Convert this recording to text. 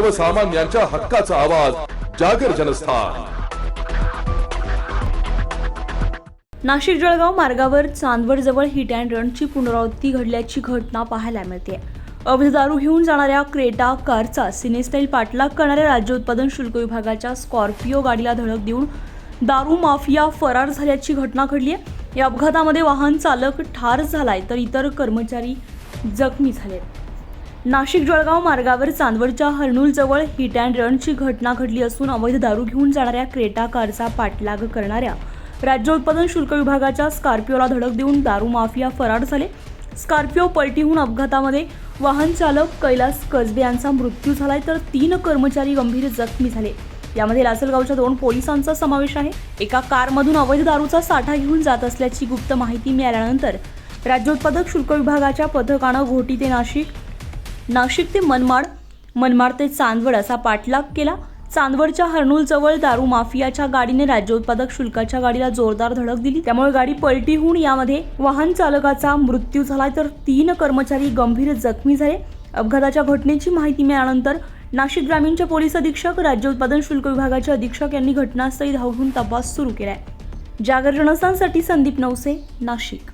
सर्वसामान्यांच्या हक्काचा आवाज जागर जनस्थान. नाशिक जळगाव मार्गावर चांदवड जवळ हिट अँड रनची पुनरावृत्ती घडल्याची घटना पाहायला मिळते. अवैध दारू घेऊन जाणाऱ्या क्रेटा कारचा सिनेस्टाईल पाठलाग करणाऱ्या राज्य उत्पादन शुल्क विभागाच्या स्कॉर्पिओ गाडीला धडक देऊन दारू माफिया फरार झाल्याची घटना घडली आहे. या अपघातामध्ये वाहन चालक ठार झालाय तर इतर कर्मचारी जखमी झाले नाशिक जळगाव मार्गावर चांदवडच्या हर्नूलजवळ हिट अँड रनची घटना घडली असून अवैध दारू घेऊन जाणाऱ्या क्रेटा कारचा पाठलाग करणाऱ्या राज्य उत्पादन शुल्क विभागाच्या स्कॉर्पिओला धडक देऊन दारू माफिया फरार झाले. स्कॉर्पिओ पलटीहून अपघातामध्ये वाहन चालक कैलास कसबे यांचा मृत्यू झालाय तर तीन कर्मचारी गंभीर जखमी झाले. यामध्ये लासलगावच्या दोन पोलिसांचा समावेश आहे. एका कारमधून अवैध दारूचा साठा घेऊन जात असल्याची गुप्त माहिती मिळाल्यानंतर राज्य उत्पादक शुल्क विभागाच्या पथकानं घोटी ते नाशिक नाशिक ते मनमाड. मनमाड ते चांदवड असा पाठलाग केला. चांदवडच्या हर्नूलजवळ दारू माफियाच्या गाडीने राज्य उत्पादक शुल्काच्या गाडीला जोरदार धडक दिली. त्यामुळे गाडी पलटी होऊन यामध्ये वाहन चालकाचा मृत्यू झाला. तर तीन कर्मचारी गंभीर जखमी झाले. अपघाताच्या घटनेची माहिती मिळाल्यानंतर नाशिक ग्रामीणचे पोलीस अधीक्षक राज्य उत्पादन शुल्क विभागाचे अधीक्षक यांनी घटनास्थळी धाव घेऊन तपास सुरू केलाय. जागर जनस्थानसाठी संदीप नवसे नाशिक.